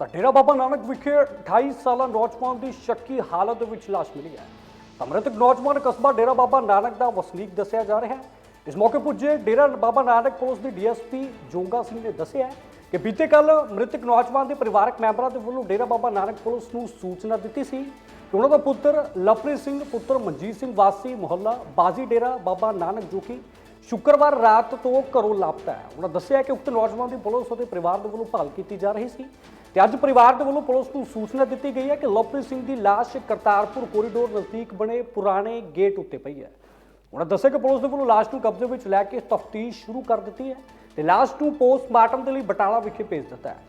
ਤਾਂ ਡੇਰਾ ਬਾਬਾ ਨਾਨਕ ਵਿਖੇ 28 ਸਾਲਾਂ ਨੌਜਵਾਨ ਦੀ ਸ਼ੱਕੀ ਹਾਲਤ ਵਿੱਚ ਲਾਸ਼ ਮਿਲੀ ਹੈ। ਤਾਂ ਮ੍ਰਿਤਕ ਨੌਜਵਾਨ ਕਸਬਾ ਡੇਰਾ ਬਾਬਾ ਨਾਨਕ ਦਾ ਵਸਨੀਕ ਦੱਸਿਆ ਜਾ ਰਿਹਾ ਹੈ। ਇਸ ਮੌਕੇ ਪੁੱਜੇ ਡੇਰਾ ਬਾਬਾ ਨਾਨਕ ਪੁਲਿਸ ਦੇ ਡੀਐਸਪੀ ਜੋਗਾ ਸਿੰਘ ਨੇ ਦੱਸਿਆ ਕਿ ਬੀਤੇ ਕੱਲ ਮ੍ਰਿਤਕ ਨੌਜਵਾਨ ਦੇ ਪਰਿਵਾਰਕ ਮੈਂਬਰਾਂ ਦੇ ਵੱਲੋਂ ਡੇਰਾ ਬਾਬਾ ਨਾਨਕ ਪੁਲਿਸ ਨੂੰ ਸੂਚਨਾ ਦਿੱਤੀ ਸੀ ਕਿ ਉਹਨਾਂ ਦਾ ਪੁੱਤਰ ਲਵਪ੍ਰੀਤ ਸਿੰਘ, ਪੁੱਤਰ ਮਨਜੀਤ ਸਿੰਘ ਵਾਸੀ ਮੁਹੱਲਾ ਬਾਜੀ ਡੇਰਾ ਬਾਬਾ ਨਾਨਕ ਜੋ ਕਿ ਸ਼ੁੱਕਰਵਾਰ ਰਾਤ ਤੋਂ ਘਰੋਂ ਲਾਪਤਾ ਹੈ। ਉਹਨਾਂ ਦੱਸਿਆ ਕਿ ਉਕਤ ਨੌਜਵਾਨ ਦੀ ਪੁਲਿਸ ਅਤੇ ਪਰਿਵਾਰ ਦੇ ਵੱਲੋਂ ਭਾਲ ਕੀਤੀ ਜਾ ਰਹੀ ਸੀ ਤੇ ਅੱਜ ਪਰਿਵਾਰ ਦੇ ਵੱਲੋਂ ਪੁਲਿਸ ਨੂੰ ਸੂਚਨਾ ਦਿੱਤੀ ਗਈ ਹੈ ਕਿ ਲਵਪ੍ਰੀਤ ਸਿੰਘ ਦੀ ਲਾਸ਼ ਕਰਤਾਰਪੁਰ ਕੋਰੀਡੋਰ ਨਜ਼ਦੀਕ ਬਣੇ ਪੁਰਾਣੇ ਗੇਟ ਉੱਤੇ ਪਈ ਹੈ। ਉਹਨਾਂ ਦੱਸਿਆ ਕਿ ਪੁਲਿਸ ਦੇ ਵੱਲੋਂ ਲਾਸ਼ ਨੂੰ ਕਬਜ਼ੇ ਵਿੱਚ ਲੈ ਕੇ ਤਫਤੀਸ਼ ਸ਼ੁਰੂ ਕਰ ਦਿੱਤੀ ਹੈ ਤੇ ਲਾਸ਼ ਨੂੰ ਪੋਸਟਮਾਰਟਮ ਦੇ ਲਈ ਬਟਾਲਾ ਵਿਖੇ ਭੇਜ ਦਿੱਤਾ ਹੈ।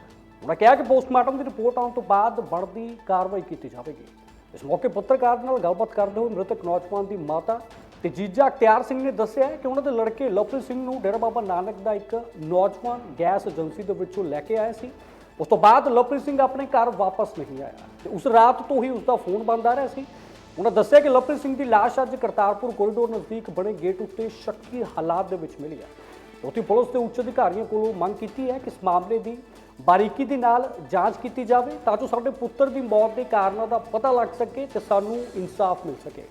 ਉਹਨਾਂ ਕਿਹਾ ਕਿ ਪੋਸਟਮਾਰਟਮ ਦੀ ਰਿਪੋਰਟ ਆਉਣ ਤੋਂ ਬਾਅਦ ਬਣਦੀ ਕਾਰਵਾਈ ਕੀਤੀ ਜਾਵੇਗੀ। ਇਸ ਮੌਕੇ ਪੱਤਰਕਾਰ ਦੇ ਨਾਲ ਗੱਲਬਾਤ ਕਰਦੇ ਹੋਏ ਮ੍ਰਿਤਕ ਨੌਜਵਾਨ ਦੀ ਮਾਤਾ ਤੇ ਜੀਜਾ ਅਖਤਿਆਰ ਸਿੰਘ ਨੇ ਦੱਸਿਆ ਕਿ ਉਹਨਾਂ ਦੇ ਲੜਕੇ ਲਵਪ੍ਰੀਤ ਸਿੰਘ ਨੂੰ ਡੇਰਾ ਬਾਬਾ ਨਾਨਕ ਦਾ ਇੱਕ ਨੌਜਵਾਨ ਗੈਸ ਏਜੰਸੀ ਦੇ ਵਿੱਚੋਂ ਲੈ ਕੇ ਆਇਆ ਸੀ। ਉਸ ਤੋਂ ਬਾਅਦ ਲਵਪ੍ਰੀਤ ਸਿੰਘ ਆਪਣੇ ਘਰ ਵਾਪਸ ਨਹੀਂ ਆਇਆ ਤੇ ਉਸ ਰਾਤ ਤੋਂ ਹੀ ਉਸ ਦਾ ਫੋਨ ਬੰਦ ਆ ਰਿਹਾ ਸੀ। ਉਹਨਾਂ ਦੱਸਿਆ ਕਿ ਲਵਪ੍ਰੀਤ ਸਿੰਘ ਦੀ ਲਾਸ਼ ਅੱਜ ਕਰਤਾਰਪੁਰ ਕੋਰੀਡੋਰ ਨਜ਼ਦੀਕ ਬਣੇ ਗੇਟ ਉੱਤੇ ਸ਼ੱਕੀ ਹਾਲਾਤ ਦੇ ਵਿੱਚ ਮਿਲੀ ਹੈ। ਉੱਥੇ ਪੁਲਿਸ ਦੇ ਉੱਚ ਅਧਿਕਾਰੀਆਂ ਕੋਲੋਂ ਮੰਗ ਕੀਤੀ ਹੈ ਕਿ ਇਸ ਮਾਮਲੇ ਦੀ ਬਾਰੀਕੀ ਦੇ ਨਾਲ ਜਾਂਚ ਕੀਤੀ ਜਾਵੇ ਤਾਂ ਜੋ ਸਾਡੇ ਪੁੱਤਰ ਦੀ ਮੌਤ ਦੇ ਕਾਰਨਾਂ ਦਾ ਪਤਾ ਲੱਗ ਸਕੇ ਤੇ ਸਾਨੂੰ ਇਨਸਾਫ ਮਿਲ ਸਕੇ।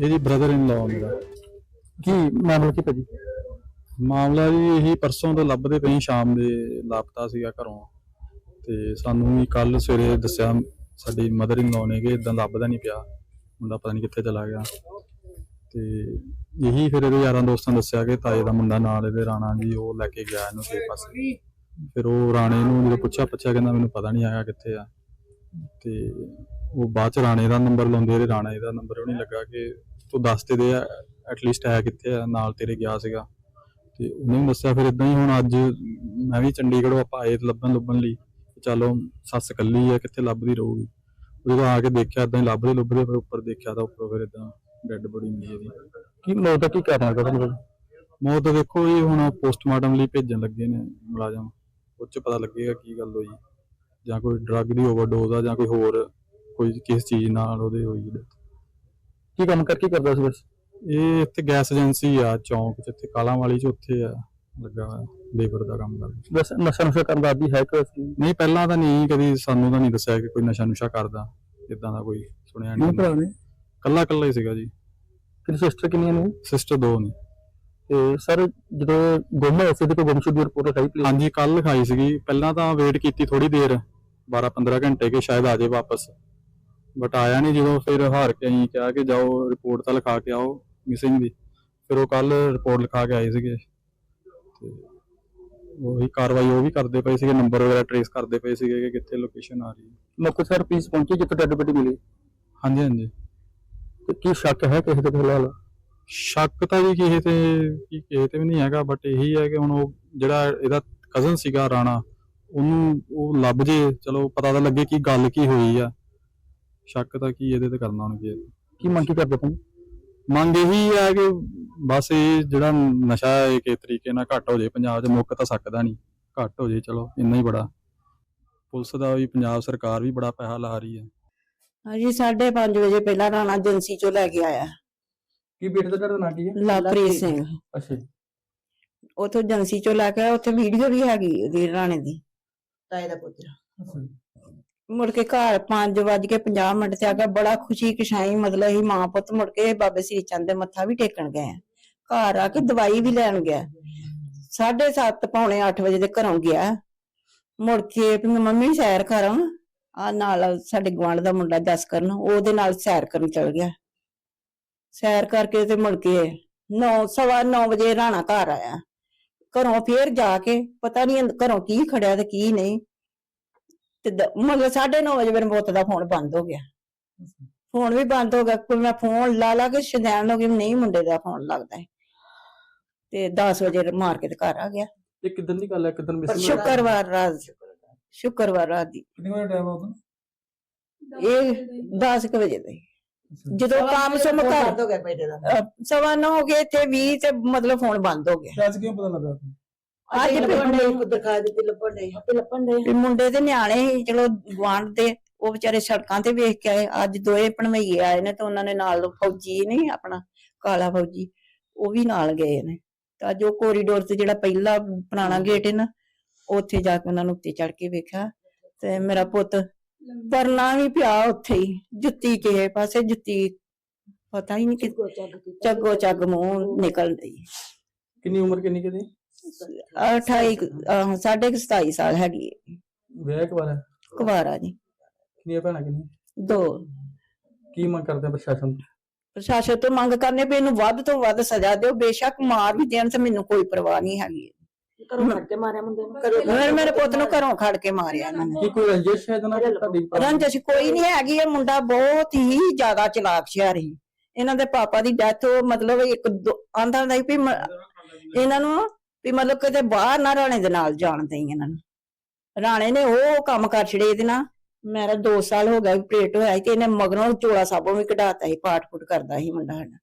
ਇਹਦੀ ਬ੍ਰਦਰ ਇਨ ਲਾਅ ਮੇਰਾ। ਕੀ ਮਾਮਲਾ ਕੀ ਭਾਜੀ? ਮਾਮਲਾ ਜੀ, ਇਹੀ ਪਰਸੋਂ ਤੋਂ ਲੱਭਦੇ ਪਈ ਸ਼ਾਮ ਦੇ ਲਾਪਤਾ ਸੀਗਾ ਘਰੋਂ। ਤੇ ਸਾਨੂੰ ਵੀ ਕੱਲ ਸਵੇਰੇ ਦੱਸਿਆ, ਸਾਡੀ ਮਦਰ ਇਨ ਲਾਅ ਨੇ ਕਿ ਇਦਾਂ ਲੱਭਦਾ ਨਹੀਂ ਪਿਆ। ਮੁੰਡਾ ਪਤਾ ਨਹੀਂ ਕਿੱਥੇ ਚਲਾ ਗਿਆ। ਤੇ ਇਹੀ ਫਿਰ ਇਹਦੇ ਯਾਰਾਂ ਦੋਸਤਾਂ ਦੱਸਿਆ ਕਿ ਤਾਏ ਦਾ ਮੁੰਡਾ ਨਾਲ ਇਹਦੇ ਰਾਣਾ ਜੀ, ਉਹ ਲੈ ਕੇ ਗਿਆ ਇਹਨੂੰ ਕਿਸੇ ਪਾਸੇ ਫਿਰ ਉਹ ਰਾਣੇ ਨੂੰ ਜਦੋਂ ਪੁੱਛਿਆ ਪੁੱਛਿਆ ਕਹਿੰਦਾ ਮੈਨੂੰ ਪਤਾ ਨਹੀਂ ਆਇਆ ਕਿੱਥੇ ਆ। ਤੇ ਉਹ ਬਾਅਦ ਚ ਰਾਣੇ ਦਾ ਨੰਬਰ ਲਾਉਂਦੇ ਇਹਦੇ ਰਾਣਾ ਦਾ ਨੰਬਰ ਉਹ ਨਹੀਂ ਲੱਗਾ ਕਿ ਤੂੰ ਦੱਸ ਤੇ ਦੇ ਐਟਲੀਸਟ ਹੈ ਕਿੱਥੇ ਆ ਨਾਲ ਤੇਰੇ ਗਿਆ ਸੀਗਾ। ਤੇ ਉਹਨੇ ਵੀ ਦੱਸਿਆ ਫਿਰ ਇਦਾਂ ਹੀ ਹੁਣ ਅੱਜ ਮੈਂ ਵੀ ਚੰਡੀਗੜ੍ਹੋਂ ਆਪਾਂ ਆਏ ਲੱਭਣ ਲੱਭਣ ਲਈ ਚਲੋ ਸੱਸ ਕੱਲੀ ਆ ਕਿੱਥੇ ਲੱਭਦੀ ਰਹੂਗੀ। ਉਹ ਜਦੋਂ ਆ ਕੇ ਦੇਖਿਆ ਇਦਾਂ ਹੀ ਲੱਭਦੇ ਲੱਭਦੇ ਫਿਰ ਉੱਪਰ ਦੇਖਿਆ ਤਾਂ ਉੱਪਰੋਂ ਫਿਰ ਇਦਾਂ ਡੈੱਡ ਬੋਡੀ ਮਿਲੀ ਇਹਦੀ ਕੀ ਮੌਤ ਦਾ ਕੀ ਕਾਰਨ ਹੈ ਤੁਹਾਨੂੰ? ਮੌਤ ਦੇਖੋ ਇਹ ਹੁਣ ਪੋਸਟਮਾਰਟਮ ਲਈ ਭੇਜਣ ਲੱਗੇ ਨੇ ਮੁਲਾਜ਼ਮ ਉਹ 'ਚ ਪਤਾ ਲੱਗੇਗਾ ਕੀ ਗੱਲ ਹੋਈ। ਜਾਂ ਕੋਈ ਡਰੱਗ ਦੀ ਓਵਰਡੋਜ਼ ਆ ਜਾਂ ਕੋਈ ਹੋਰ ਕੋਈ ਕਿਸ ਚੀਜ਼ ਨਾਲ ਉਹਦੇ ਹੋਈ death। ਕੀ ਕੰਮ ਕਰ ਕੀ ਕਰਦਾ ਸੀ ਬਸ? ਇਹ ਇੱਥੇ ਗੈਸ ਏਜੰਸੀ ਆ ਚੌਂਕ ਇੱਥੇ ਕਾਲਾਂ ਵਾਲੀ 'ਚ ਉੱਥੇ ਆ ਲੱਗਾ ਲੇਬਰ ਦਾ ਕੰਮ ਕਰਦਾ। ਬਸ ਨਸ਼ਾ ਨੁਸ਼ਾ ਕਰਨ ਦਾ ਆਦੀ ਹੈ ਕਿ ਅਸੀਂ ਨਹੀਂ ਪਹਿਲਾਂ ਤਾਂ ਨਹੀਂ ਕਦੀ ਸਾਨੂੰ ਤਾਂ ਨਹੀਂ ਦੱਸਿਆ ਕਿ ਕੋਈ ਨਸ਼ਾ ਨੁਸ਼ਾ ਕਰਦਾ ਇਦਾਂ ਦਾ ਕੋਈ ਸੁਣਿਆ ਨਹੀਂ। ਭਰਾ ਨੇ? ਕੱਲਾ ਕੱਲਾ ਹੀ ਸੀਗਾ ਜੀ। ਕਿਹਦੀ ਸਿਸਟਰ ਕਿੰਨੀਆਂ ਨੇ? ਸਿਸਟਰ ਦੋ ਨੇ। ਤੇ ਸਰ ਜਦੋਂ ਗੁੰਮ ਹੋਇਆ ਸੀ ਤੇ ਕੋਈ ਗੁੰਮਸ਼ੁਦ ਰਿਪੋਰਟ ਆਈ ਪਲੀਜ਼ ਹਾਂਜੀ ਕੱਲ ਲਿਖਾਈ ਸੀਗੀ। ਪਹਿਲਾਂ ਤਾਂ ਵੇਟ ਕੀਤੀ ਥੋੜੀ ਦੇਰ। 12 15 ਘੰਟੇ ਕਿ ਸ਼ਾਇਦ ਆ ਜਾਏ ਵਾਪਸ। ਬਟ ਆਇਆ ਨਹੀਂ ਜਦੋਂ ਫਿਰ ਹਾਰ ਕੇ ਅਸੀਂ ਕਿਹਾ ਕਿ ਜਾਓ ਰਿਪੋਰਟ ਤਾਂ ਲਿਖਾ ਕੇ ਆਓ ਮਿਸਿੰਗ ਦੀ। ਫਿਰ ਉਹ ਕੱਲ ਰਿਪੋਰਟ ਲਿਖਾ ਕੇ ਆਏ ਸੀਗੇ। ਤੇ ਉਹੀ ਕਾਰਵਾਈ ਉਹ ਵੀ ਕਰਦੇ ਪਏ ਸੀਗੇ ਨੰਬਰ ਵਗੈਰਾ ਟਰੇਸ ਕਰਦੇ ਪਏ ਸੀਗੇ ਕਿ ਕਿੱਥੇ ਲੋਕੇਸ਼ਨ ਆ ਰਹੀ ਹੈ। ਮੌਕੇ ਸਰ ਪੀਸ ਪਹੁੰਚੀ ਜਿੱਥੇ ਡੈਡ ਬੋਡੀ ਮਿਲੀ? ਹਾਂਜੀ ਹਾਂਜੀ। ਤੇ ਕੀ ਸ਼ੱਕ ਹੈ ਕਿਸੇ ਦੇ ਫਿਲਹਾਲ? ਸ਼ੱਕ ਤਾਂ ਜੀ ਕਿਸੇ ਤੇ ਕਿਸੇ ਤੇ ਵੀ ਨਹੀਂ ਹੈਗਾ ਬਟ ਇਹੀ ਹੈ ਕਿ ਹੁਣ ਉਹ ਜਿਹੜਾ ਇਹਦਾ ਕਜ਼ਨ ਸੀਗਾ ਰਾਣਾ ਉਹਨੂੰ ਉਹ ਲੱਭ ਜੇ ਚਲੋ ਪਤਾ ਤਾਂ ਲੱਗੇ ਕਿ ਗੱਲ ਕੀ ਹੋਈ ਆ। ਸ਼ੱਕ ਤਾਂ ਕੀ ਇਹਦੇ ਤੇ ਕਰਨਾ ਹੁਣ ਕੀ ਕੀ ਮੰਗ ਕੀ ਕਰਦੇ ਤੁਸੀਂ? ਮੰਗ ਇਹੀ ਹੈ ਕਿ ਬਸ ਇਹ ਜਿਹੜਾ ਨਸ਼ਾ ਹੈ ਇਹ ਕਿਸ ਤਰੀਕੇ ਨਾਲ ਘੱਟ ਹੋ ਜੇ ਪੰਜਾਬ 'ਚ ਮੁੱਕ ਤਾਂ ਸਕਦਾ ਨਹੀਂ। ਘੱਟ ਹੋ ਜੇ ਚਲੋ ਇੰਨਾ ਹੀ ਬੜਾ। ਪੁਲਿਸ ਦਾ ਵੀ ਪੰਜਾਬ ਸਰਕਾਰ ਵੀ ਬੜਾ ਪੈਸਾ ਲਾ ਰਹੀ ਹੈ ਹਾਂਜੀ 5:30 ਵਜੇ ਪਹਿਲਾਂ ਰਾਣਾ ਏਜੰਸੀ ਚੋਂ ਲੈ ਕੇ ਆਇਆ। ਕੀ ਬੇਟੇ ਦਾ ਤੁਹਾਡਾ ਨਾਂ ਕੀ ਹੈ? ਲਵਪ੍ਰੀਤ ਸਿੰਘ। ਅੱਛਾ ਉਥੋਂ ਏਜੰਸੀ ਚੋਂ ਲੈ ਕੇ ਆਇਆ ਉੱਥੇ ਵੀਡੀਓ ਵੀ ਹੈਗੀ ਉਹਦੀ ਰਾਣੇ ਦੀ। ਤਾਏ ਦਾ ਪੁੱਤਰ। ਮੁੜ ਕੇ ਘਰ 5:50 ਮਿੰਟ ਤੇ ਆ ਗਿਆ ਬੜਾ ਖੁਸ਼ੀ ਕਿਸ਼ਾਈ ਮਤਲਬ ਹੀ ਮਾਂ ਪੁੱਤ ਮੁੜ ਕੇ ਬਾਬੇ ਸ੍ਰੀ ਚੰਦ ਦੇ ਮੱਥਾ ਵੀ ਟੇਕਣ ਗਏ ਆ। ਘਰ ਆ ਕੇ ਦਵਾਈ ਵੀ ਲੈਣ ਗਿਆ। 7:30 ਪੌਣੇ 8 ਵਜੇ ਦੇ ਘਰੋਂ ਗਿਆ। ਮੁੜ ਕੇ ਵੀ ਮੈਂ ਮੰਮੀ ਸੈਰ ਕਰਾਂ ਆ ਨਾਲ ਸਾਡੇ ਗਵਾਂਢ ਦਾ ਮੁੰਡਾ ਜਸ ਕਰਨ ਉਹਦੇ ਨਾਲ ਸੈਰ ਕਰਨ ਚਲ ਗਿਆ। ਸੈਰ ਕਰਕੇ ਤੇ ਮੁੜ ਕੇ 9 ਸਵਾ 9 ਵਜੇ ਰਾਣਾ ਘਰ ਆਇਆ। ਘਰੋਂ ਫੇਰ ਜਾ ਕੇ ਪਤਾ ਨਹੀਂ ਘਰੋਂ ਕੀ ਖੜਿਆ ਤੇ ਕੀ ਨਹੀਂ। ਤੇ ਦ- ਮਤਲਬ 9:30 ਵਜੇ ਮੇਰੇ ਪੁੱਤ ਦਾ ਫੋਨ ਬੰਦ ਹੋ ਗਿਆ। ਫੋਨ ਵੀ ਬੰਦ ਹੋ ਗਿਆ ਕੋਈ ਮੈਂ ਫੋਨ ਲਾ ਲਾ ਕੇ ਸ਼ਦੈਣ ਹੋ ਗਈ ਨਹੀਂ ਮੁੰਡੇ ਦਾ ਫੋਨ ਲੱਗਦਾ ਹੈ ਤੇ 10 ਵਜੇ ਮਾਰ ਕੇ ਤੇ ਘਰ ਆ ਗਿਆ। ਇਹ ਕਿਦਾਂ ਦੀ ਗੱਲ ਹੈ ਕਿਦਾਂ ਪਰ ਮਿਸ ਸ਼ੁੱਕਰਵਾਰ ਰਾਤ ਸ਼ੁੱਕਰਵਾਰ ਰਾਤ ਦੀ। ਕਿੰਨੇ ਵਜੇ ਟਾਈਮ ਆ ਉਦੋਂ? ਇਹ 10 ਕੁ ਵਜੇ ਦਾ। ਜਦੋਂ ਕੰਮ ਸੁਮ ਕਰ ਹੋ ਗਿਆ ਬੇਟੇ ਦਾ। ਅਹ ਸਵਾ ਨੌ ਹੋ ਗਏ ਤੇ 20 ਤੇ ਮਤਲਬ ਫੋਨ ਬੰਦ ਹੋ ਗਿਆ ਅੱਜ ਕਿਉਂ ਪਤਾ ਲੱਗਾ ਅੱਜ ਲੱਭਣ ਦੇ ਦਿਖਾ ਦਿੱਤੀ ਲੱਭਣ ਦੇ ਆਪੇ ਲੱਭਣ ਦੇ ਮੁੰਡੇ ਤੇ ਨਿਆਣੇ ਸੀ ਚਲੋ ਗਵਾਂਢ ਦੇ ਉਹ ਵਿਚਾਰੇ ਸੜਕਾਂ ਤੇ ਵੇਖ ਕੇ ਆਏ। ਅੱਜ ਦੋਏ ਭਣਵਈਏ ਆਏ ਨੇ ਤੇ ਉਹਨਾਂ ਨੇ ਨਾਲ ਫੌਜੀ ਨਹੀਂ ਆਪਣਾ ਕਾਲਾ ਫੌਜੀ ਉਹ ਵੀ ਨਾਲ ਗਏ ਨੇ। ਤਾਂ ਜੋ ਕੋਰੀਡੋਰ ਤੇ ਜਿਹੜਾ ਪਹਿਲਾ ਪੁਰਾਣਾ ਗੇਟ ਹੈ ਨਾ ਉੱਥੇ ਜਾ ਕੇ ਉਹਨਾਂ ਨੂੰ ਉੱਤੇ ਚੜ ਕੇ ਵੇਖਿਆ। ਤੇ ਮੇਰਾ ਪੁੱਤ ਪਰਨਾ ਵੀ ਪਿਆ ਉੱਥੇ ਹੀ ਜੁੱਤੀ ਕਿਸੇ ਪਾਸੇ ਜੁੱਤੀ ਪਤਾ ਹੀ ਨਹੀਂ ਕਿ ਚੱਗੋ ਚੱਗ ਮੂੰਹ ਨਿਕਲ ਰਹੀ ਕਿੰਨੀ ਉਮਰ ਕਿੰਨੀ ਕਿਦੀ 28 ਅਹ, ਸਾਢੇ ਕੁ 27 ਸਾਲ ਹੈਗੀ ਹੈ। ਵਿਆਹ ਇੱਕ ਵਾਰ ਹੈ ਕੁਵਾਰਾ ਜੀ। ਕਿੰਨੀਆਂ ਭੈਣਾਂ ਕਿੰਨੀ ਦੋ। ਕੀ ਮੰਗ ਕਰਦੇ ਆ ਪ੍ਰਸ਼ਾਸਨ ਤੋਂ? ਪ੍ਰਸ਼ਾਸਨ ਤੋਂ ਮੰਗ ਕਰਨੇ ਵੀ ਇਹਨੂੰ ਵੱਧ ਤੋਂ ਵੱਧ ਸਜ਼ਾ ਦਿਓ। ਬੇਸ਼ੱਕ ਮਾਰ ਵੀ ਦੇਣ ਤੇ ਮੈਨੂੰ ਕੋਈ ਪਰਵਾਹ ਨਹੀਂ ਹੈਗੀ। ਘਰੋਂ ਫੜ ਕੇ ਮਾਰਿਆ ਮੁੰਡੇ ਨੂੰ। ਘਰੋਂ ਮੇਰੇ ਮੇਰੇ ਪੁੱਤ ਨੂੰ ਘਰੋਂ ਖੜ ਕੇ ਮਾਰਿਆ ਇਹਨਾਂ ਨੇ। ਕੀ ਕੋਈ ਰੰਜਿਸ਼ ਹੈ ਜਨਾ ਤੁਹਾਡੀ ਰੰਜਸ਼ ਕੋਈ ਨਹੀਂ ਹੈਗੀ ਇਹ ਮੁੰਡਾ ਬਹੁਤ ਹੀ ਜ਼ਿਆਦਾ ਚਲਾਕ ਸ਼ਿਆਰ। ਇਹਨਾਂ ਦੇ ਪਾਪਾ ਦੀ ਡੈਥ ਮਤਲਬ ਇੱਕ ਆਂਦਾ ਨਹੀਂ ਵੀ ਮ- ਇਹਨਾਂ ਨੂੰ ਵੀ ਮਤਲਬ ਕਿਤੇ ਬਾਹਰ ਨਾ ਰਾਣੇ ਦੇ ਨਾਲ ਜਾਣ ਦੇਈ ਇਹਨਾਂ ਨੂੰ। ਰਾਣੇ ਨੇ ਉਹ ਕੰਮ ਕਰ ਛੜੇ ਇਹਦੇ ਨਾਲ। ਮੇਰਾ 2 ਸਾਲ ਹੋ ਗਿਆ ਪਲੇਟ ਹੋਇਆ ਸੀ ਤੇ ਇਹਨੇ ਮਗਰੋਂ ਚੋਲਾ ਸਾਬੋਂ ਵੀ ਕਢਾਤਾ ਸੀ ਪਾਠ ਪੁੱਟ ਕਰਦਾ ਸੀ ਮੁੰਡਾ ਸਾਡਾ।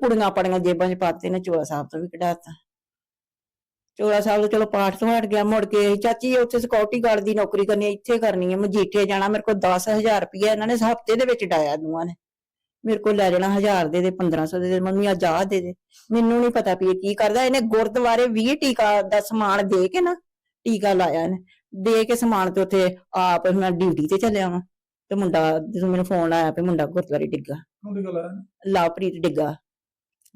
ਪੁੜੀਆਂ ਪੜੀਆਂ ਜੇਬਾਂ 'ਚ ਪਾਤੇ ਨੇ ਚੋਲਾ ਸਾਹਿਬ ਤੋਂ ਵੀ ਕਢਾਤਾ। ਚੋਲਾ ਸਾਹਿਬ ਤੋਂ ਚਲੋ ਪਾਠ ਤੋਂ ਹਟ ਗਿਆ ਮੁੜ ਕੇ ਚਾਚੀ ਉੱਥੇ ਸਿਕਿਉਰਿਟੀ ਗਾਰਡ ਦੀ ਨੌਕਰੀ ਕਰਨੀ ਹੈ ਇੱਥੇ ਕਰਨੀ ਹੈ ਮਜੀਠੇ ਜਾਣਾ ਮੇਰੇ ਕੋਲ 10000 ਰੁਪਇਆ ਇਹਨਾਂ ਨੇ ਹਫ਼ਤੇ ਦੇ ਵਿੱਚ ਡਾਇਆ ਦੂਆਂ ਨੇ। ਮੇਰੇ ਕੋਲ ਲੈ ਜਾਣਾ 1000 ਦੇ ਦੇ 1500 ਦੇ ਦੇ ਮੰਮੀ ਆ ਜਾ ਦੇ ਦੇ। ਮੈਨੂੰ ਨਹੀਂ ਪਤਾ ਇਹ ਕੀ ਕਰਦਾ ਇਹਨੇ ਗੁਰਦੁਆਰੇ 20 ਟੀਕਾ ਦਾ ਸਮਾਨ ਦੇ ਕੇ ਨਾ ਟੀਕਾ ਲਾਇਆ ਇਹਨੇ। ਦੇ ਕੇ ਸਮਾਨ ਤੇ ਉੱਥੇ ਆਪ ਮੈਂ ਡਿਊਟੀ ਤੇ ਚੱਲਿਆ ਵਾਂ ਤੇ ਮੁੰਡਾ ਜਦੋਂ ਮੈਨੂੰ ਫੋਨ ਆਇਆ ਵੀ ਮੁੰਡਾ ਗੁਰਦੁਆਰੇ ਡਿੱਗਾ। ਲਵਪ੍ਰੀਤ ਡਿੱਗਾ।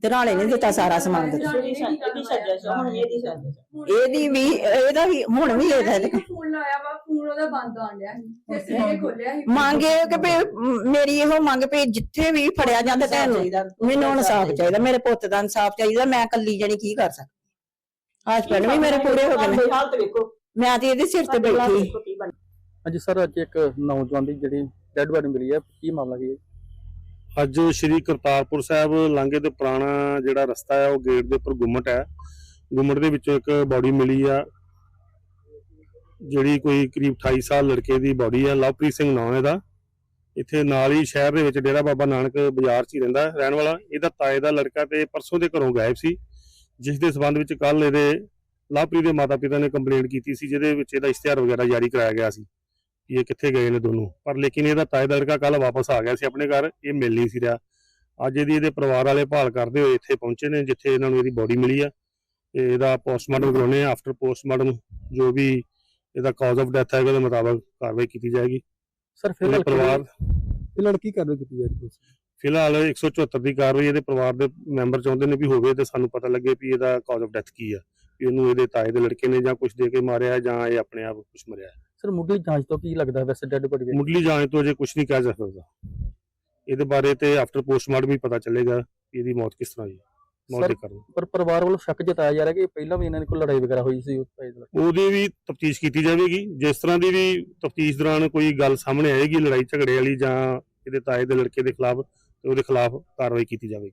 ਤੇ ਰਾਣੇ ਨੇ ਦਿੱਤਾ ਸਾਰਾ ਸਮਾਨ ਦਿੱਤਾ। ਇਹਦੀ ਇਹਦੀ ਸਜ਼ਾ ਸੀ, ਹੁਣ ਇਹਦੀ ਸਜ਼ਾ। ਇਹਦੀ ਵੀ ਇਹਦਾ ਵੀ ਹੁਣ ਵੀ ਇਹਦਾ ਇੱਕ ਫੋਨ ਲਾਇਆ ਵਾ ਫੋਨ ਉਹਦਾ ਬੰਦ ਆਣ ਡਿਆ ਸੀ। ਤੇ ਸਵੇਰੇ ਖੋਲਿਆ ਸੀ। ਮੰਗੇ ਕਿ ਵੀ ਮੇਰੀ ਇਹੋ ਮੰਗ ਵੀ ਜਿੱਥੇ ਵੀ ਫੜਿਆ ਜਾਂਦਾ ਤੈਨੂੰ ਮੈਨੂੰ ਇਨਸਾਫ ਚਾਹੀਦਾ। ਮੇਰੇ ਪੁੱਤ ਦਾ ਇਨਸਾਫ ਚਾਹੀਦਾ ਮੈਂ ਕੱਲੀ ਜਣੀ ਕੀ ਕਰ ਸਕਦੀ? ਹਸਬੰਡ ਵੀ ਮੇਰੇ ਪੂਰੇ ਹੋ ਗਏ ਨੇ। ਹਾਲਤ ਵੇਖੋ। ਮੈਂ ਤੇ ਇਹਦੇ ਸਿਰ ਤੇ ਬੈਠੀ। ਹਾਂਜੀ ਸਰ ਅੱਜ ਇੱਕ ਨੌਜਵਾਨ ਦੀ ਜਿਹੜੀ ਡੈਡ ਬਾਡੀ ਮਿਲੀ ਹੈ ਕੀ ਮਾਮਲਾ ਕੀ ਹੈ? ਅੱਜ ਸ਼੍ਰੀ ਕਰਤਾਰਪੁਰ ਸਾਹਿਬ ਲਾਂਘੇ ਦੇ ਪੁਰਾਣਾ ਜਿਹੜਾ ਰਸਤਾ ਹੈ, ਉਹ ਗੇਟ ਦੇ ਉੱਪਰ ਗੁੰਮਟ ਹੈ। ਗੁੰਮਟ ਦੇ ਵਿੱਚੋਂ ਇੱਕ ਬਾਡੀ ਮਿਲੀ ਆ, ਜਿਹੜੀ ਕੋਈ ਕਰੀਬ 28 ਸਾਲ ਲੜਕੇ ਦੀ ਬਾਡੀ ਹੈ ਲਵਪ੍ਰੀਤ ਸਿੰਘ ਨਾਮ ਇਹਦਾ। ਇੱਥੇ ਨਾਲ ਹੀ ਸ਼ਹਿਰ ਦੇ ਵਿੱਚ ਡੇਰਾ ਬਾਬਾ ਨਾਨਕ ਬਾਜ਼ਾਰ 'ਚ ਹੀ ਰਹਿੰਦਾ, ਰਹਿਣ ਵਾਲਾ। ਇਹਦਾ ਤਾਏ ਦਾ ਲੜਕਾ ਤੇ ਪਰਸੋਂ ਦੇ ਘਰੋਂ ਗਾਇਬ ਸੀ, ਜਿਸ ਦੇ ਸਬੰਧ ਵਿੱਚ ਕੱਲ ਇਹਦੇ ਲਵਪ੍ਰੀਤ ਦੇ ਮਾਤਾ-ਪਿਤਾ ਨੇ ਕੰਪਲੇਂਟ ਕੀਤੀ ਸੀ, ਜਿਹਦੇ ਵਿੱਚ ਇਹਦਾ ਇਸ਼ਤਿਹਾਰ ਵਗੈਰਾ ਜਾਰੀ ਕਰਾਇਆ ਗਿਆ ਸੀ। ਕਿ ਇਹ ਕਿੱਥੇ ਗਏ ਨੇ ਦੋਨੋਂ। ਪਰ ਲੇਕਿਨ ਇਹਦਾ ਤਾਏ ਦਾ ਲੜਕਾ ਕੱਲ ਵਾਪਸ ਆ ਗਿਆ ਸੀ ਆਪਣੇ ਘਰ ਇਹ ਮਿਲ ਨਹੀਂ ਸੀ ਰਿਹਾ। ਅੱਜ ਇਹਦੀ ਇਹਦੇ ਪਰਿਵਾਰ ਵਾਲੇ ਭਾਲ ਕਰਦੇ ਹੋਏ ਇੱਥੇ ਪਹੁੰਚੇ ਨੇ ਜਿੱਥੇ ਇਹਨਾਂ ਨੂੰ ਇਹਦੀ ਬੋਡੀ ਮਿਲੀ ਆ। ਤੇ ਇਹਦਾ ਪੋਸਟਮਾਰਟਮ ਕਰਾਉਣੇ ਆ ਆਫਟਰ ਪੋਸਟਮਾਰਟਮ ਜੋ ਵੀ ਇਹਦਾ ਕਾਜ਼ ਆਫ ਡੈਥ ਹੈ ਉਹਦੇ ਮੁਤਾਬਕ ਕਾਰਵਾਈ ਕੀਤੀ ਜਾਏਗੀ। ਸਰ ਫਿਰ ਪਰਿਵਾਰ ਇਹ ਲੜਕੀ ਕਾਰਵਾਈ ਕੀਤੀ ਜਾ ਰਹੀ ਹੈ? ਫਿਲਹਾਲ 174 ਦੀ ਕਾਰਵਾਈ ਇਹਦੇ ਪਰਿਵਾਰ ਦੇ ਮੈਂਬਰ ਚਾਹੁੰਦੇ ਨੇ ਵੀ ਹੋਵੇ ਤੇ ਸਾਨੂੰ ਪਤਾ ਲੱਗੇ ਵੀ ਇਹਦਾ ਕਾਜ਼ ਆਫ ਡੈਥ ਕੀ ਆ। ਇਹਨੂੰ ਇਹਦੇ ਤਾਏ ਦੇ ਲੜਕੇ ਨੇ ਜਾਂ ਕੁਝ ਦੇ ਕੇ ਮਾਰਿਆ ਜਾਂ ਇਹ ਆਪਣੇ ਆਪ ਕੁਝ ਮਰਿਆ। ਸਰ ਮੁੱਢਲੀ ਜਾਂਚ ਤੋਂ ਕੀ ਲੱਗਦਾ ਵੈਸੇ ਡੈਡ ਬਾਡੀ ਮੁੱਢਲੀ ਜਾਂਚ ਤੋਂ ਅਜੇ ਕੁਝ ਨਹੀਂ ਕਹਿ ਜਾ ਸਕਦਾ। ਇਹਦੇ ਬਾਰੇ ਤੇ ਆਫਟਰ ਪੋਸਟਮਾਰਟਮ ਹੀ ਪਤਾ ਚੱਲੇਗਾ ਕਿ ਇਹਦੀ ਮੌਤ ਕਿਸ ਤਰ੍ਹਾਂ ਹੋਈ। ਮੌਤ ਦੇ ਕਾਰਨ। ਪਰ ਪਰਿਵਾਰ ਵੱਲੋਂ ਸ਼ੱਕ ਜਤਾਇਆ ਜਾ ਰਿਹਾ ਕਿ ਪਹਿਲਾਂ ਵੀ ਇਹਨਾਂ ਦੀ ਕੋਈ ਲੜਾਈ ਵਗੈਰਾ ਹੋਈ ਸੀ ਦੇ। ਉਹਦੀ ਵੀ ਤਫਤੀਸ਼ ਕੀਤੀ ਜਾਵੇਗੀ। ਜਿਸ ਤਰ੍ਹਾਂ ਦੀ ਵੀ ਤਫਤੀਸ਼ ਦੌਰਾਨ ਕੋਈ ਗੱਲ ਸਾਹਮਣੇ ਆਏਗੀ ਲੜਾਈ ਝਗੜੇ ਵਾਲੀ ਜਾਂ ਇਹਦੇ ਤਾਏ ਦੇ ਲੜਕੇ ਦੇ ਖਿਲਾਫ ਤੇ ਉਹਦੇ ਖਿਲਾਫ ਕਾਰਵਾਈ ਕੀਤੀ ਜਾਵੇਗੀ।